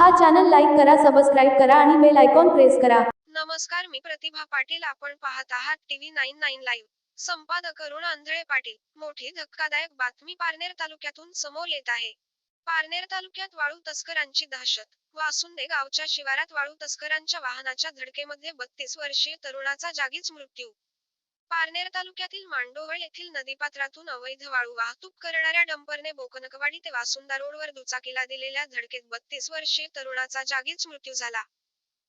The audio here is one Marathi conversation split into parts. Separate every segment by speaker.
Speaker 1: हा चॅनल लाईक करा सबस्क्राईब करा आणि बेल आयकॉन प्रेस करा.
Speaker 2: नमस्कार मी प्रतिभा पाटील. आपण पाहत आहात टीव्ही नाईन नाईन लाईव्ह संपादक अरुण आंधळे पाटील. मोठी धक्कादायक बातमी पारनेर तालुक्यातून समोर येत आहे. पारनेर तालुक्यात वाळू तस्करांची दहशत. वासुंदे गावच्या शिवारात वाळू तस्करांच्या वाहनाच्या धडकेमध्ये बत्तीस वर्षीय तरुणाचा जागीच मृत्यू. पारनेर तालुक्यातील मांडोवळ येथील नदीपात्रातून अवैध वाळू वाहतूक करणाऱ्या डंपरने बोकनकवाडी ते वासुंदा रोडवर दुचाकीला दिलेल्या धडकेत बत्तीस वर्षीय तरुणाचा जागीच मृत्यू झाला.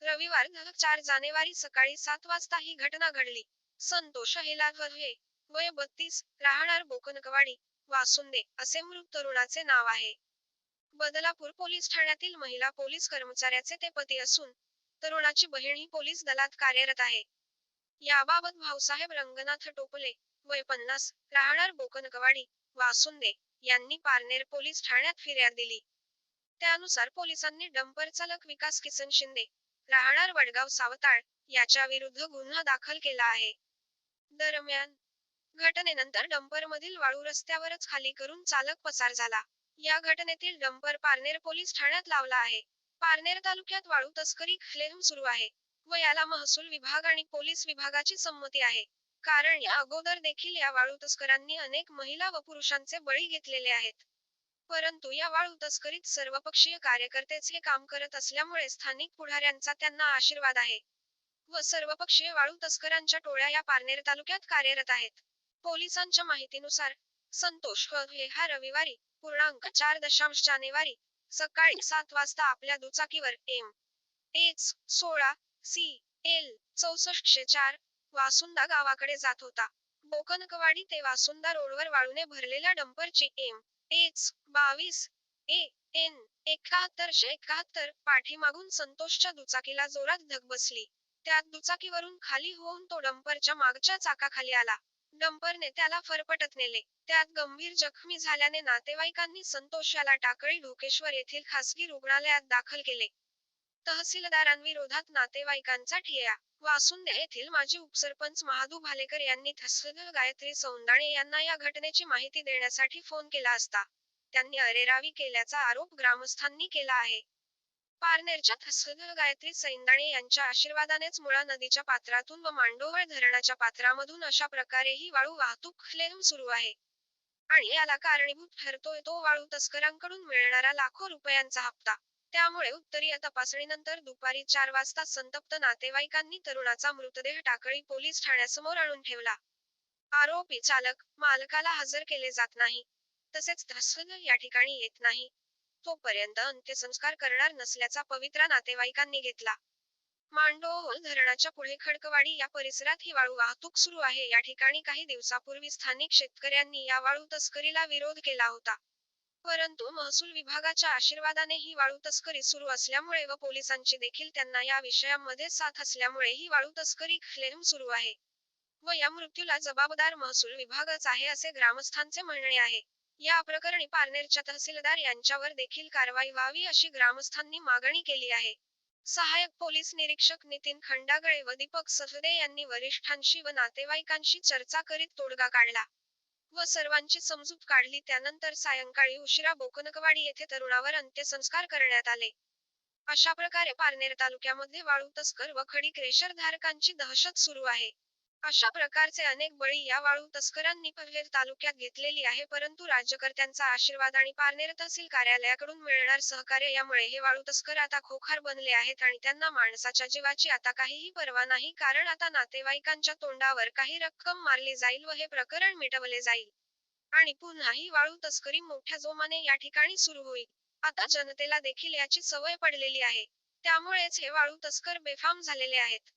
Speaker 2: रविवार चार जानेवारी सकाळी सात वाजता ही घटना घडली. संतोष हेलाधर हे वय बत्तीस राहणार बोकनकवाडी वासुंदे असे मृत तरुणाचे नाव आहे. बदलापूर पोलीस ठाण्यातील महिला पोलीस कर्मचाऱ्याचे ते पती असून तरुणाची बहीण ही पोलीस दलात कार्यरत आहे. याबाबत भाऊसाहेब रंगनाथ टोपले वय पन्नास राहणार बोकनकवाडी वासुंदे यांनी पारनेर पोलीस ठाण्यात फिर्याद दिली. त्यानुसार पोलिसांनी डंपर चालक विकास किसन शिंदे राहणार वडगाव सावताळ याच्या विरुद्ध गुन्हा दाखल केला आहे. दरम्यान घटनेनंतर डंपर मधील वाळू रस्त्यावरच खाली करून चालक पसार झाला. या घटनेतील डंपर पारनेर पोलीस ठाण्यात लावला आहे. पारनेर तालुक्यात वाळू तस्करी खलेम सुरू आहे. व याला महसूल विभाग आणि पोलीस विभागाची संमती आहे. कारण या अगोदर देखील या वाळू तस्करांनी अनेक महिला व पुरुषांचे बळी घेतलेले आहेत. परंतु या वाळू तस्करीत सर्वपक्षीय कार्यकर्तेच हे काम करत असल्यामुळे स्थानिक पुढाऱ्यांचा त्यांना आशीर्वाद आहे. व सर्वपक्षीय वाळू तस्करांच्या टोळ्या या पारनेर तालुक्यात कार्यरत आहेत. पोलिसांच्या माहितीनुसार संतोष हे हा रविवारी पूर्णांक चार दशांश जानेवारी सकाळी सात वाजता आपल्या दुचाकीवर एम एच सोळा सी. एल. चौसष्टशे चार वासुंदा गावाकडे जात होता. बोकनकवाडी ते वासुंदा रोडवर वाळूने भरलेल्या डंपरची एम. एच. बावीस. ए. एन. एकाहत्तरशे एकाहत्तर पाठीमागून संतोषच्या दुचाकीला जोरात धग बसली. त्यात दुचाकीवरून खाली होऊन तो डंपरच्या मागच्या चाकाखाली आला. डंपरने त्याला फरफटत नेले. त्यात गंभीर जखमी झाल्याने नातेवाईकांनी संतोष याला टाकळी ढोकेश्वर येथील खासगी रुग्णालयात दाखल केले. तहसीलदारांविरोधात नातेवाईकांचा ठिय्या वासुंदे येथील माजी उपसरपंच महादू भालेकर यांनी तहसीलदार गायत्री सौंदाणे यांना या घटनेची माहिती देण्यासाठी फोन केला असता. त्यांनी अरेरावी केल्याचा आरोप ग्रामस्थांनी केला आहे. पारनेरच्या तहसीलदार गायत्री सैंदाणे यांच्या आशीर्वादानेच मुळा नदीच्या पात्रातून व मांडोवळ धरणाच्या पात्रामधून अशा प्रकारे ही वाळू वाहतूक खलेम सुरू आहे. आणि याला कारणीभूत ठरतोय तो वाळू तस्करांकडून मिळणारा लाखो रुपयांचा हप्ता. त्यामुळे उत्तरीय तपासणीनंतर दुपारी चार वाजता संतप्त नातेवाईकांनी तरुणाचा मृतदेह टाकळी पोलीस ठाण्यासमोर आणून ठेवला. आरोपी चालक मालकाला हजर केले जात नाही तसेच धसल या ठिकाणी येत नाही. तोपर्यंत अंत्यसंस्कार करणार नसल्याचा पवित्रा नातेवाईकांनी घेतला. मांडोहोल धरणाच्या पुढे खडकवाडी या परिसरात ही वाळू वाहतूक सुरू आहे. या ठिकाणी काही दिवसापूर्वी स्थानिक शेतकऱ्यांनी या वाळू तस्करीला विरोध केला होता. परंतु महसूल विभागाच्या आशीर्वादाने ही वाळू तस्करी सुरू असल्यामुळे व पोलिसांची देखील त्यांना या विषयामध्ये साथ असल्यामुळे ही वाळू तस्करी खलेम सुरू आहे. व या मृत्यूला जबाबदार महसूल विभागच आहे असे ग्रामस्थांचे म्हणणे आहे. या प्रकरणी पारनेरच्या तहसीलदार यांच्यावर देखील कारवाई व्हावी अशी ग्रामस्थांनी मागणी केली आहे. सहाय्यक पोलीस निरीक्षक नितीन खंडागळे व दीपक सफदे यांनी वरिष्ठांशी व नातेवाईकांशी चर्चा करीत तोडगा काढला. व सर्वांची समजूत काढली. त्यानंतर सायंकाळी उशिरा बोकनकवाडी येथे तरुणावर अंत्यसंस्कार करण्यात आले. अशा प्रकारे पारनेर तालुक्यामध्ये वाळू तस्कर व खडी क्रेशर धारकांची दहशत सुरू आहे. अशा प्रकारचे अनेक बळी या वाळू तस्करांनी पवलेर तालुक्यात घेतलेली आहे परंतु राज्यकर्त्यांचा आशीर्वाद आणि पारनेर तहसील कार्यालयाकडून मिळणार सहकार्य यामुळे हे वाळू तस्कर आता खोखार बनले आहेत आणि त्यांना माणसाच्या जीवाची आता काहीही पर्वा नाही कारण आता नातेवाईकांच्या तोंडावर काही रक्कम मारली जाईल व हे प्रकरण मिटवले जाईल. आणि पुन्हा ही वाळू तस्करी मोठ्या जोमाने या ठिकाणी सुरू होईल. आता जनतेला देखील याची सवय पडलेली आहे. त्यामुळेच हे वाळू तस्कर बेफाम झालेले आहेत.